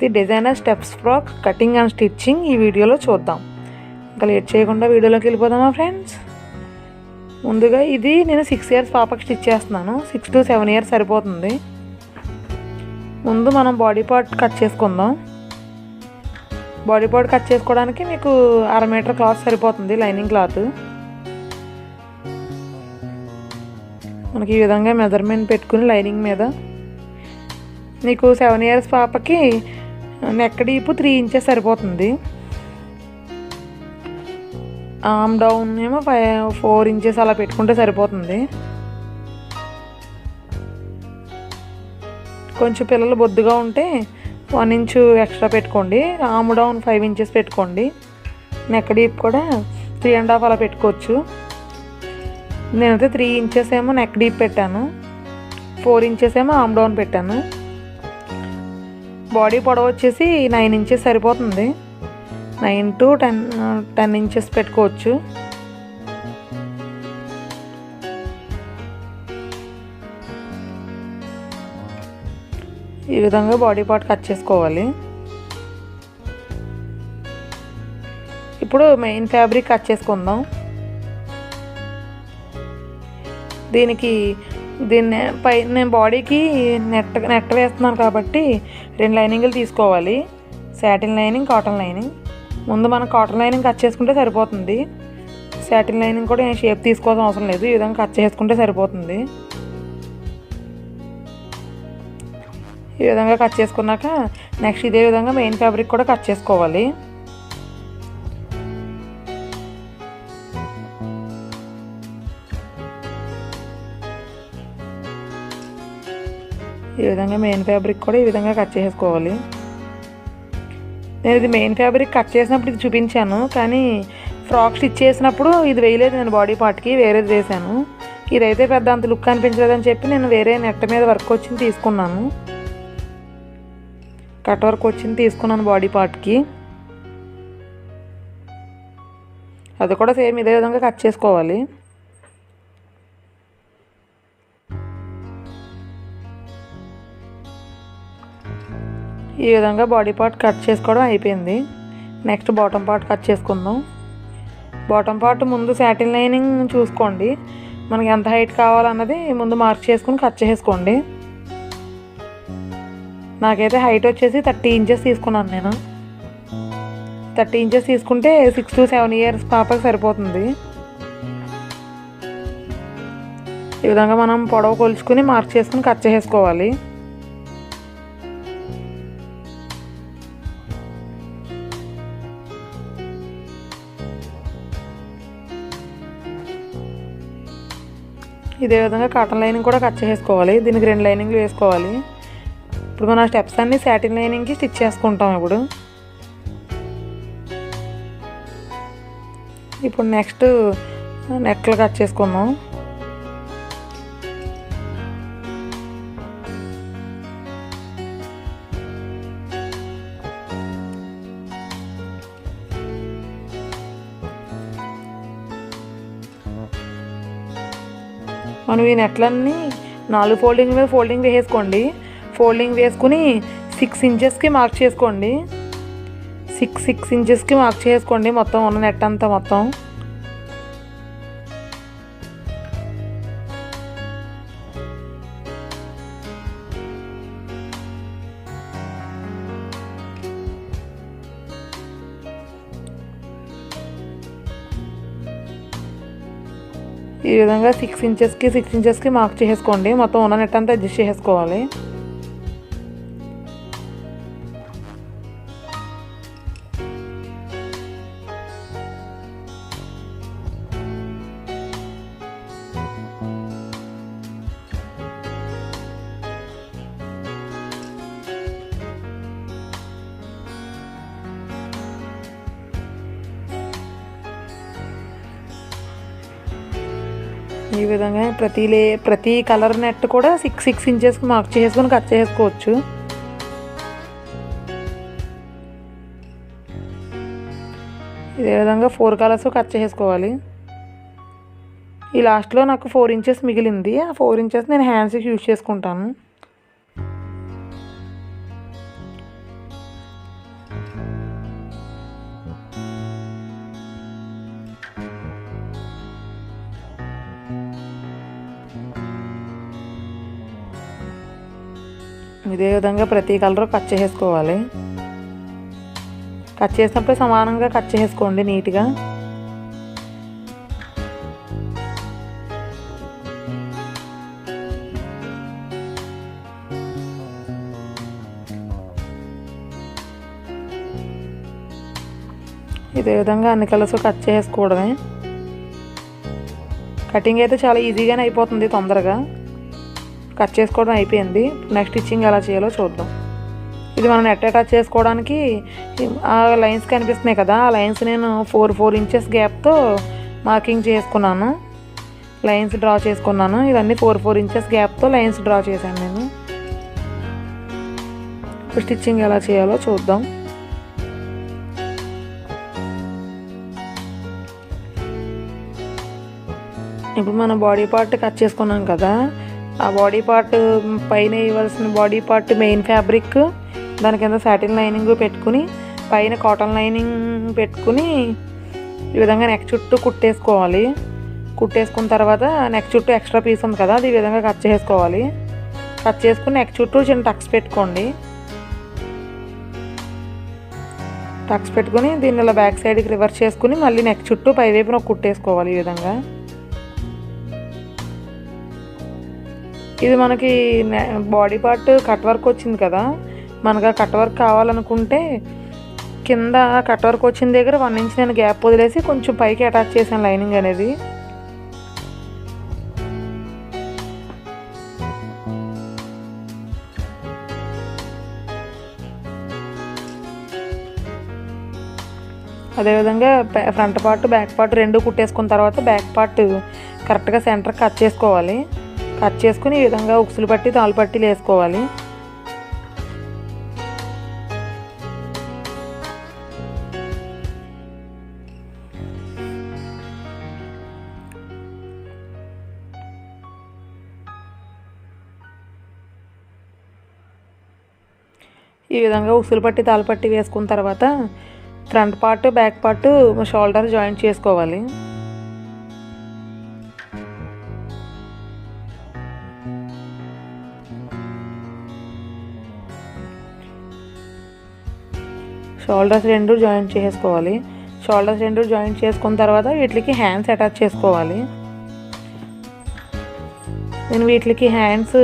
The designer steps frock cutting and stitching ఈ వీడియోలో చూద్దాం. ఇంకా లేట్ చేయకుండా వీడియోలోకి వెళ్ళిపోదామా ఫ్రెండ్స్? ముందుగా ఇది నేను సిక్స్ ఇయర్స్ పాపకి స్టిచ్ చేస్తున్నాను. సిక్స్ టు సెవెన్ ఇయర్స్ సరిపోతుంది. ముందు మనం బాడీ పార్ట్ కట్ చేసుకుందాం. బాడీ పార్ట్ కట్ చేసుకోవడానికి మీకు అర మీటర్ క్లాత్ సరిపోతుంది లైనింగ్ క్లాత్. మనకి ఈ విధంగా మెజర్మెంట్ పెట్టుకుని లైనింగ్ మీద. నీకు సెవెన్ ఇయర్స్ పాపకి నెక్ డీప్ త్రీ ఇంచెస్ సరిపోతుంది. ఆమ్ డౌన్ ఏమో ఫైవ్ ఫోర్ ఇంచెస్ అలా పెట్టుకుంటే సరిపోతుంది. కొంచెం పిల్లలు బొద్దుగా ఉంటే వన్ ఇంచు ఎక్స్ట్రా పెట్టుకోండి. ఆమ్ డౌన్ ఫైవ్ ఇంచెస్ పెట్టుకోండి. నెక్ డీప్ కూడా త్రీ అండ్ హాఫ్ అలా పెట్టుకోవచ్చు. నేనైతే త్రీ ఇంచెస్ ఏమో నెక్ డీప్ పెట్టాను. ఫోర్ ఇంచెస్ ఏమో ఆమ్ డౌన్ పెట్టాను. బాడీ పొడవు వచ్చేసి నైన్ ఇంచెస్ సరిపోతుంది. Nine to ten ten inches పెట్టుకోవచ్చు. ఈ విధంగా బాడీ పార్ట్ కట్ చేసుకోవాలి. ఇప్పుడు మెయిన్ ఫ్యాబ్రిక్ కట్ చేసుకుందాం. దీనికి దీన్ని పై నేను బాడీకి నెట్ నెట్ వేస్తున్నాను కాబట్టి రెండు లైనింగ్లు తీసుకోవాలి. Satin lining cotton lining. ముందు మనం కాటన్ లైనింగ్ కట్ చేసుకుంటే సరిపోతుంది. శాటిన్ లైనింగ్ కూడా నేను షేప్ తీసుకోవాల్సిన అవసరం లేదు. ఈ విధంగా కట్ చేసుకుంటే సరిపోతుంది. ఈ విధంగా కట్ చేసుకున్నాక నెక్స్ట్ ఇదే విధంగా మెయిన్ ఫ్యాబ్రిక్ కూడా కట్ చేసుకోవాలి. ఈ విధంగా మెయిన్ ఫ్యాబ్రిక్ కూడా ఈ విధంగా కట్ చేసుకోవాలి నేను ఇది మెయిన్ ఫ్యాబ్రిక్ కట్ చేసినప్పుడు ఇది చూపించాను కానీ ఫ్రాక్ స్టిచ్ చేసినప్పుడు ఇది వేయలేదు నేను బాడీ పార్ట్కి వేరేది వేసాను ఇదైతే పెద్ద అంత లుక్ అనిపించలేదని చెప్పి నేను వేరే నెట్ మీద వర్క్ వచ్చింది తీసుకున్నాను. కట్ వర్క్ వచ్చింది తీసుకున్నాను బాడీ పార్ట్కి అది కూడా సేమ్ ఇదే విధంగా కట్ చేసుకోవాలి. ఈ విధంగా బాడీ పార్ట్ కట్ చేసుకోవడం అయిపోయింది. నెక్స్ట్ బాటమ్ పార్ట్ కట్ చేసుకుందాం. బాటమ్ పార్ట్ ముందు శాటిన్ లైనింగ్ చూసుకోండి. మనకి ఎంత హైట్ కావాలన్నది ముందు మార్క్ చేసుకుని కట్ చేసుకోండి. నాకైతే హైట్ వచ్చేసి థర్టీ ఇంచెస్ తీసుకున్నాను నేను. థర్టీ ఇంచెస్ తీసుకుంటే సిక్స్ టు సెవెన్ ఇయర్స్ పాపకి సరిపోతుంది. ఈ విధంగా మనం పొడవు కొలుచుకుని మార్క్ చేసుకుని కట్ చేసుకోవాలి. ఇదే విధంగా కాటన్ లైనింగ్ కూడా కట్ చేసుకోవాలి. దీనికి రెండు లైనింగ్లు వేసుకోవాలి. ఇప్పుడు మన స్టెప్స్ అన్ని సాటిన్ లైనింగ్కి స్టిచ్ చేసుకుంటాం ఇప్పుడు. ఇప్పుడు నెక్స్ట్ నెక్లు కట్ చేసుకుందాం. మనం ఈ నెట్లన్నీ నాలుగు ఫోల్డింగ్ మీద ఫోల్డింగ్ వేసుకోండి. ఫోల్డింగ్ వేసుకుని సిక్స్ ఇంచెస్కి మార్క్ చేసుకోండి. సిక్స్ సిక్స్ ఇంచెస్కి మార్క్ చేసుకోండి మొత్తం ఉన్న నెట్ అంతా మొత్తం. ఈ విధంగా సిక్స్ ఇంచెస్కి సిక్స్ ఇంచెస్కి మార్క్ చేసుకోండి మొత్తం ఉన్న నెట్ అంతా అడ్జస్ట్ చేసుకోవాలి ఈ విధంగా ప్రతి లే ప్రతి కలర్ నెట్ కూడా సిక్స్ సిక్స్ ఇంచెస్కి మార్క్ చేసుకొని కట్ చేసుకోవచ్చు ఇదే విధంగా ఫోర్ కలర్స్ కట్ చేసుకోవాలి ఈ లాస్ట్లో నాకు ఫోర్ ఇంచెస్ మిగిలింది. ఆ ఫోర్ ఇంచెస్ నేను హ్యాండ్స్కి యూజ్ చేసుకుంటాను. ఇదే విధంగా ప్రతి కలర్ కట్ చేసేసుకోవాలి కట్ చేసినప్పుడు సమానంగా కట్ చేసుకోండి నీట్గా. ఇదే విధంగా అన్ని కలర్స్ కట్ చేసుకోవడమే. కటింగ్ అయితే చాలా ఈజీగానే అయిపోతుంది తొందరగా. కట్ చేసుకోవడం అయిపోయింది. నెక్స్ట్ స్టిచ్చింగ్ ఎలా చేయాలో చూద్దాం. ఇది మనం నెట్ అటాచ్ చేసుకోవడానికి ఆ లైన్స్ కనిపిస్తున్నాయి కదా ఆ లైన్స్ నేను ఫోర్ ఫోర్ ఇంచెస్ గ్యాప్తో మార్కింగ్ చేసుకున్నాను. లైన్స్ డ్రా చేసుకున్నాను. ఇవన్నీ ఫోర్ ఫోర్ ఇంచెస్ గ్యాప్తో లైన్స్ డ్రా చేశాను నేను. ఇప్పుడు స్టిచ్చింగ్ ఎలా చేయాలో చూద్దాం. ఇప్పుడు మన బాడీ పార్ట్ కట్ చేసుకున్నాం కదా ఆ బాడీ పార్ట్ పైన ఇవ్వాల్సిన బాడీ పార్ట్ మెయిన్ ఫ్యాబ్రిక్ దాని కింద సాటిన్ లైనింగ్ పెట్టుకుని పైన కాటన్ లైనింగ్ పెట్టుకుని ఈ విధంగా నెక్ చుట్టూ కుట్టేసుకోవాలి. కుట్టేసుకున్న తర్వాత నెక్ చుట్టూ ఎక్స్ట్రా పీస్ ఉంది కదా అది ఈ విధంగా కట్ చేసుకోవాలి. కట్ చేసుకుని నెక్ చుట్టూ చిన్న టక్స్ పెట్టుకోండి. టక్స్ పెట్టుకుని దీన్ని ఇలా బ్యాక్ సైడ్కి రివర్స్ చేసుకుని మళ్ళీ నెక్ చుట్టూ పైవైపున కుట్టేసుకోవాలి ఈ విధంగా. ఇది మనకి బాడీ పార్ట్ కట్ వర్క్ వచ్చింది కదా. మనకు ఆ కట్ వర్క్ కావాలనుకుంటే కింద కట్ వర్క్ వచ్చిన దగ్గర వన్ ఇంచ్ నేను గ్యాప్ వదిలేసి కొంచెం పైకి అటాచ్ చేశాను లైనింగ్ అనేది. అదేవిధంగా ఫ్రంట్ పార్ట్ బ్యాక్ పార్ట్ రెండు కుట్టేసుకున్న తర్వాత బ్యాక్ పార్ట్ కరెక్ట్గా సెంటర్ కట్ చేసుకోవాలి. కట్ చేసుకుని ఈ విధంగా ఉక్సులు పట్టి తాలు పట్టీలు వేసుకోవాలి ఈ విధంగా ఉసులు పట్టి తాళపట్టి వేసుకున్న తర్వాత front part back part shoulder joint చేసుకోవాలి. షోల్డర్స్ రెండు జాయింట్ చేసుకోవాలి. షోల్డర్స్ రెండు జాయింట్ చేసుకున్న తర్వాత వీటికి హ్యాండ్స్ అటాచ్ చేసుకోవాలి. నేను వీటికి హ్యాండ్స్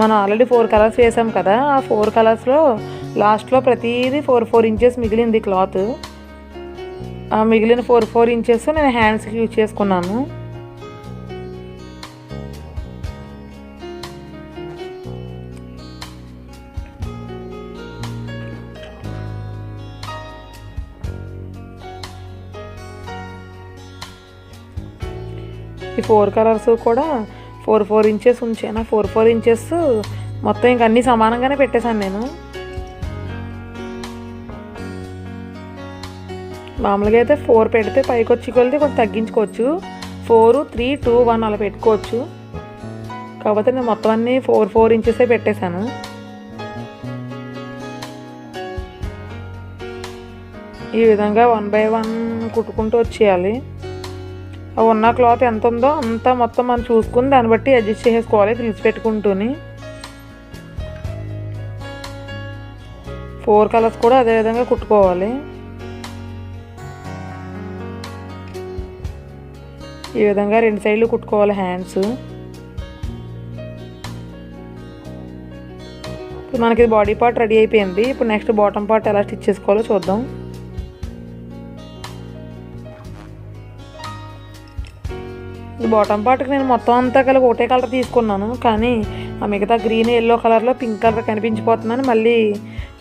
మనం ఆల్రెడీ ఫోర్ కలర్స్ వేసాం కదా ఆ ఫోర్ కలర్స్లో లాస్ట్లో ప్రతిదీ ఫోర్ ఫోర్ ఇంచెస్ మిగిలింది క్లాత్. ఆ మిగిలిన ఫోర్ ఫోర్ ఇంచెస్ నేను హ్యాండ్స్కి యూజ్ చేసుకున్నాను. ఫోర్ కలర్స్ కూడా ఫోర్ ఫోర్ ఇంచెస్ ఉంచాను. ఫోర్ ఫోర్ ఇంచెస్ మొత్తం ఇంక అన్నీ సమానంగానే పెట్టేశాను నేను. మామూలుగా అయితే ఫోర్ పెడితే పైకి వచ్చి కొలితే కొంచెం తగ్గించుకోవచ్చు. ఫోర్ త్రీ టూ వన్ అలా పెట్టుకోవచ్చు. కాకపోతే నేను మొత్తం అన్నీ ఫోర్ ఫోర్ ఇంచెసే పెట్టేశాను. ఈ విధంగా వన్ బై వన్ కుట్టుకుంటూ వచ్చేయాలి. ఉన్న క్లాత్ ఎంత ఉందో అంతా మొత్తం మనం చూసుకుని దాన్ని బట్టి అడ్జస్ట్ చేసుకోవాలి ఫ్రిల్స్ పెట్టుకుంటూని ఫోర్ కలర్స్ కూడా అదే విధంగా కుట్టుకోవాలి. ఈ విధంగా రెండు సైడ్లు కుట్టుకోవాలి హ్యాండ్స్ ఇప్పుడు మనకి బాడీ పార్ట్ రెడీ అయిపోయింది. ఇప్పుడు నెక్స్ట్ బాటమ్ పార్ట్ ఎలా స్టిచ్ చేసుకోవాలో చూద్దాం. ఈ బాటమ్ పార్ట్కి నేను మొత్తం అంతా కలిపి ఒకటే కలర్ తీసుకున్నాను. కానీ ఆ మిగతా గ్రీన్ ఎల్లో కలర్లో పింక్ కలర్ కనిపించిపోతుందని మళ్ళీ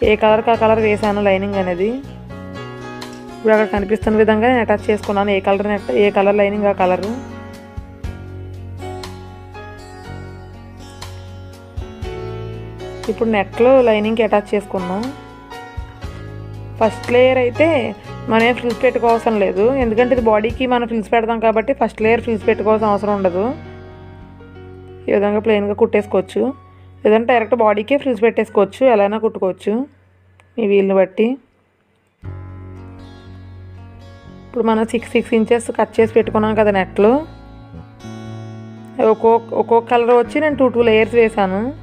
ఏ కలర్కి ఆ కలర్ వేసాను లైనింగ్ అనేది. ఇప్పుడు అక్కడ కనిపిస్తున్న విధంగా నేను అటాచ్ చేసుకున్నాను ఏ కలర్ నెట్ ఏ కలర్ లైనింగ్ ఆ కలర్ ఇప్పుడు నెట్లో లైనింగ్కి అటాచ్ చేసుకున్నాం ఫస్ట్ లేయర్ అయితే మనం ఫ్రిల్స్ పెట్టుకోవాల్సిన లేదు. ఎందుకంటే ఇది బాడీకి మనం ఫ్రిల్స్ పెడతాం కాబట్టి ఫస్ట్ లేయర్ ఫ్రిల్స్ పెట్టుకోవాల్సిన అవసరం ఉండదు. ఈ విధంగా ప్లెయిన్గా కుట్టేసుకోవచ్చు. లేదంటే డైరెక్ట్ బాడీకే ఫ్రిల్స్ పెట్టేసుకోవచ్చు. ఎలా అయినా కుట్టుకోవచ్చు. మీ వీలుని బట్టి. ఇప్పుడు మనం సిక్స్ సిక్స్ ఇంచెస్ కట్ చేసి పెట్టుకున్నాం కదా నెట్లు. ఒక్కొక్క ఒక్కొక్క కలర్ వచ్చి నేను టూ టూ లేయర్స్ వేసాను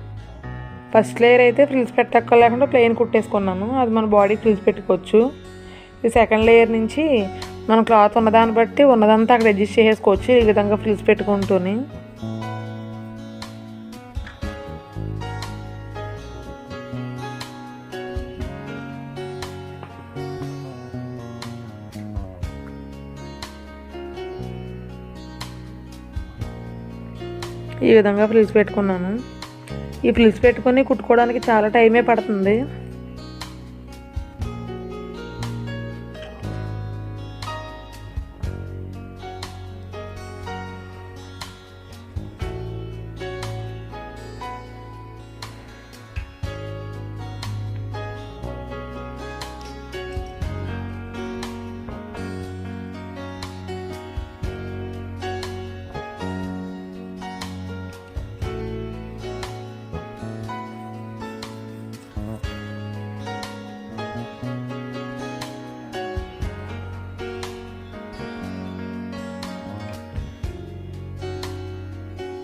ఫస్ట్ లేయర్ అయితే ఫ్రిల్స్ పెట్టక్కర్లేకుండా ప్లెయిన్ కుట్టేసుకున్నాను. అది మన బాడీ ఫ్రిల్స్ పెట్టుకోవచ్చు. ఈ సెకండ్ లేయర్ నుంచి మనం క్లాత్ ఉన్నదాన్ని బట్టి ఉన్నదంతా అక్కడ అడ్జస్ట్ చేసుకోవచ్చు ఈ విధంగా ఫ్రిల్స్ పెట్టుకుంటూని. ఈ విధంగా ఫ్రిల్స్ పెట్టుకున్నాను. ఈ ఫ్రిల్స్ పెట్టుకొని కుట్టుకోవడానికి చాలా టైమే పడుతుంది.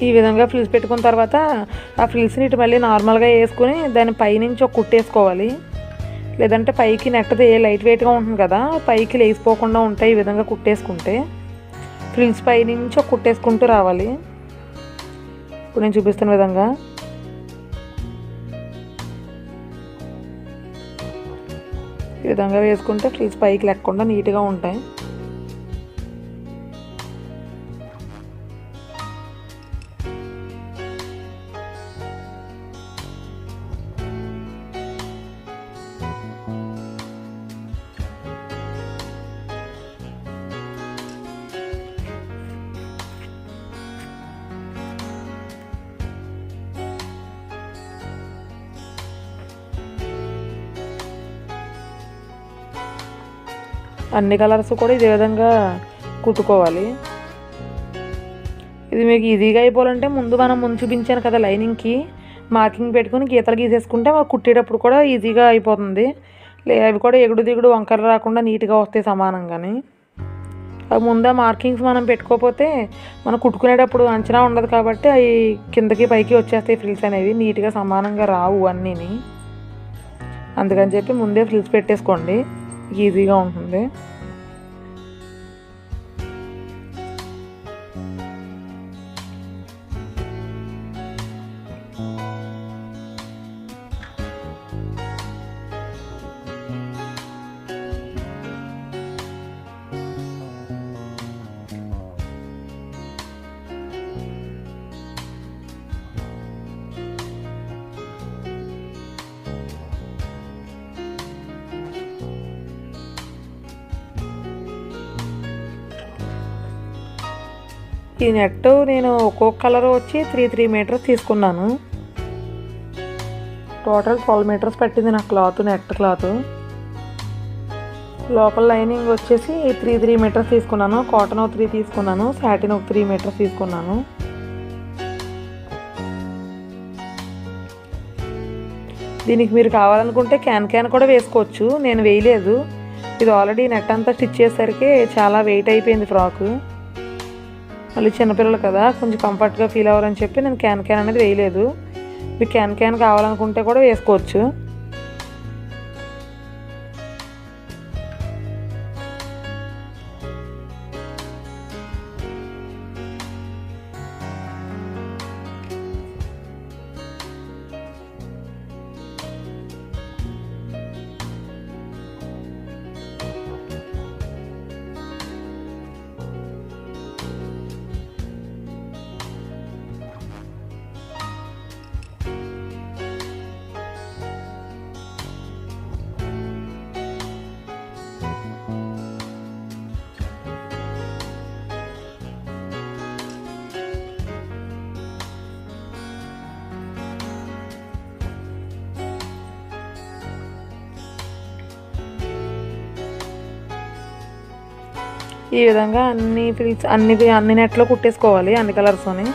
ఈ విధంగా ఫ్రిల్స్ పెట్టుకున్న తర్వాత ఆ ఫ్రిల్స్ని ఇటు మళ్ళీ నార్మల్గా వేసుకుని దాని పైనుంచి ఒక కుట్టేసుకోవాలి. లేదంటే పైకి నెట్టది లైట్ వెయిట్గా ఉంటుంది కదా పైకి లేచిపోకుండా ఉంటాయి ఈ విధంగా కుట్టేసుకుంటే. ఫ్రిల్స్ పైనుంచి ఒక కుట్టేసుకుంటూ రావాలి. ఇప్పుడు నేను చూపిస్తున్న విధంగా. ఈ విధంగా వేసుకుంటే ఫ్రిల్స్ పైకి లేకుండా నీట్గా ఉంటాయి. అన్ని కలర్స్ కూడా ఇదే విధంగా కుట్టుకోవాలి. ఇది మీకు ఈజీగా అయిపోవాలంటే ముందు మనం ముందు చూపించాను కదా లైనింగ్కి. మార్కింగ్ పెట్టుకుని గీతలు గీసేసుకుంటే మనం కుట్టేటప్పుడు కూడా ఈజీగా అయిపోతుంది. లే అవి కూడా ఎగుడు దిగుడు వంకర రాకుండా నీట్గా వస్తాయి సమానంగానే. అవి ముందే మార్కింగ్స్ మనం పెట్టుకోకపోతే మనం కుట్టుకునేటప్పుడు అంచనా ఉండదు కాబట్టి అవి కిందకి పైకి వచ్చేస్తాయి ఫ్రిల్స్ అనేవి. నీట్గా సమానంగా రావు అన్నీని. అందుకని చెప్పి ముందే ఫ్రిల్స్ పెట్టేసుకోండి. ఈజీగా ఉంటుంది. ఈ నెట్ నేను ఒక్కొక్క కలర్ వచ్చి త్రీ త్రీ మీటర్స్ తీసుకున్నాను. టోటల్ ట్వెల్వ్ మీటర్స్ పట్టింది నా క్లాత్ నెట్ క్లాత్ లోపల లైనింగ్ వచ్చేసి త్రీ త్రీ మీటర్స్ తీసుకున్నాను. కాటన్ ఒక త్రీ తీసుకున్నాను. సాటిన్ ఒక త్రీ మీటర్స్ తీసుకున్నాను. దీనికి మీరు కావాలనుకుంటే క్యాన్ క్యాన్ కూడా వేసుకోవచ్చు. నేను వేయలేదు. ఇది ఆల్రెడీ నెట్ అంతా స్టిచ్ చేసేసరికి చాలా వెయిట్ అయిపోయింది ఫ్రాకు మళ్ళీ చిన్నపిల్లలు కదా కొంచెం కంఫర్ట్గా ఫీల్ అవ్వాలని చెప్పి నేను క్యాన్ క్యాన్ అనేది వేయలేదు. మీకు క్యాన్ క్యాన్ కావాలనుకుంటే కూడా వేసుకోవచ్చు. ఈ విధంగా అన్ని ఫిల్స్ అన్ని అన్ని నెట్లో కుట్టేసుకోవాలి అన్ని కలర్స్తోని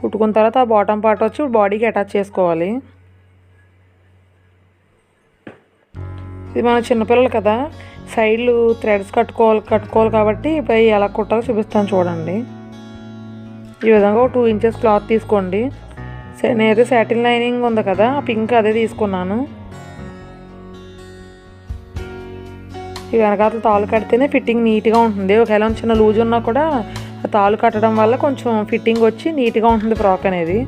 కుట్టుకున్న తర్వాత ఆ బాటమ్ పార్ట్ వచ్చి బాడీకి అటాచ్ చేసుకోవాలి. ఇది మన చిన్నపిల్లలు కదా సైడ్లు థ్రెడ్స్ కట్టుకోవాలి కట్టుకోవాలి కాబట్టి పై ఎలా కుట్టాలో చూపిస్తాను చూడండి. ఈ విధంగా ఒక టూ ఇంచెస్ క్లాత్ తీసుకోండి. నేనైతే సాటిన్ లైనింగ్ ఉంది కదా ఆ పింక్ అదే తీసుకున్నాను. ఈ వెనకాల తాళ్ళు కడితేనే ఫిట్టింగ్ నీట్గా ఉంటుంది. ఒకవేళ చిన్న లూజ్ ఉన్నా కూడా ఆ తాళ్ళు కట్టడం వల్ల కొంచెం ఫిట్టింగ్ వచ్చి నీట్గా ఉంటుంది ఫ్రాక్ అనేది.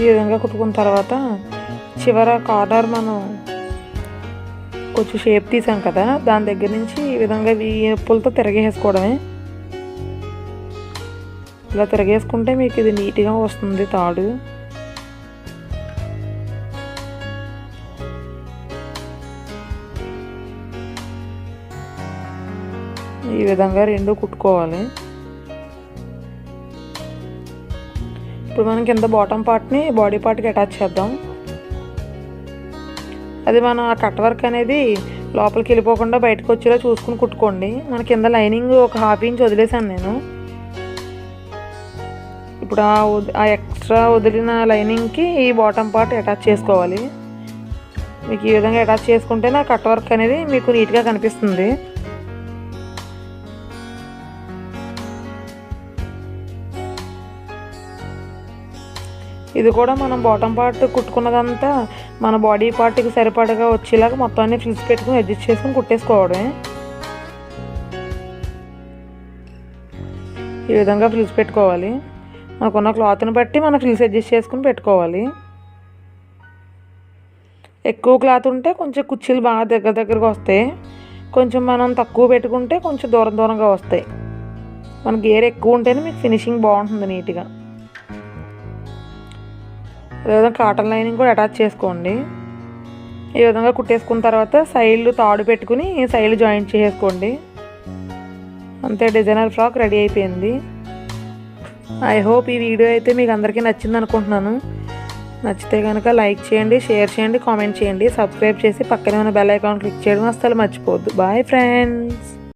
ఈ విధంగా కుట్టుకున్న తర్వాత చివర కార్నర్ మనం కొంచెం షేప్ తీసాం కదా దాని దగ్గర నుంచి ఈ విధంగా వీపులతో తిరగేసుకోవడమే. ఇలా తిరగేసుకుంటే మీకు ఇది నీట్గా వస్తుంది తాడు. ఈ విధంగా రెండు కుట్టుకోవాలి. ఇప్పుడు మనం కింద బాటమ్ పార్ట్ని బాడీ పార్ట్కి అటాచ్ చేద్దాం. అది మనం ఆ కట్ వర్క్ అనేది లోపలికి వెళ్ళిపోకుండా బయటకు వచ్చేలా చూసుకుని కుట్టుకోండి. మన కింద లైనింగ్ ఒక హాఫ్ ఇంచ్ వదిలేసాను నేను. ఇప్పుడు ఆ ఆ ఎక్స్ట్రా వదిలిన లైనింగ్కి ఈ బాటమ్ పార్ట్ అటాచ్ చేసుకోవాలి. మీకు ఈ విధంగా అటాచ్ చేసుకుంటే నా కట్ వర్క్ అనేది మీకు నీట్గా కనిపిస్తుంది. ఇది కూడా మనం బాటమ్ పార్ట్ కుట్టుకున్నదంతా మన బాడీ పార్ట్కి సరిపడగా వచ్చేలాగా మొత్తం అన్ని ఫ్రిల్స్ పెట్టుకుని అడ్జస్ట్ చేసుకుని కుట్టేసుకోవడమే. ఈ విధంగా ఫ్రిల్స్ పెట్టుకోవాలి. మనకున్న క్లాత్ని బట్టి మనం ఫ్రిల్స్ అడ్జస్ట్ చేసుకుని పెట్టుకోవాలి. ఎక్కువ క్లాత్ ఉంటే కొంచెం కుర్చీలు బాగా దగ్గర దగ్గరకు వస్తాయి. కొంచెం మనం తక్కువ పెట్టుకుంటే కొంచెం దూరం దూరంగా వస్తాయి. మన గేర్ ఎక్కువ ఉంటేనే మీకు ఫినిషింగ్ బాగుంటుంది నీట్గా అదేవిధంగా కాటన్ లైనింగ్ కూడా అటాచ్ చేసుకోండి. ఈ విధంగా కుట్టేసుకున్న తర్వాత సైడ్లు తాడు పెట్టుకుని సైడ్లు జాయింట్ చేసుకోండి అంతే డిజైనర్ ఫ్రాక్ రెడీ అయిపోయింది. ఐ హోప్ ఈ వీడియో అయితే మీకు అందరికీ నచ్చింది అనుకుంటున్నాను. నచ్చితే కనుక లైక్ చేయండి షేర్ చేయండి కామెంట్ చేయండి. సబ్స్క్రైబ్ చేసి పక్కనే ఉన్న బెల్ ఐకాన్ క్లిక్ చేయడం అస్సలు మర్చిపోవద్దు. Bye friends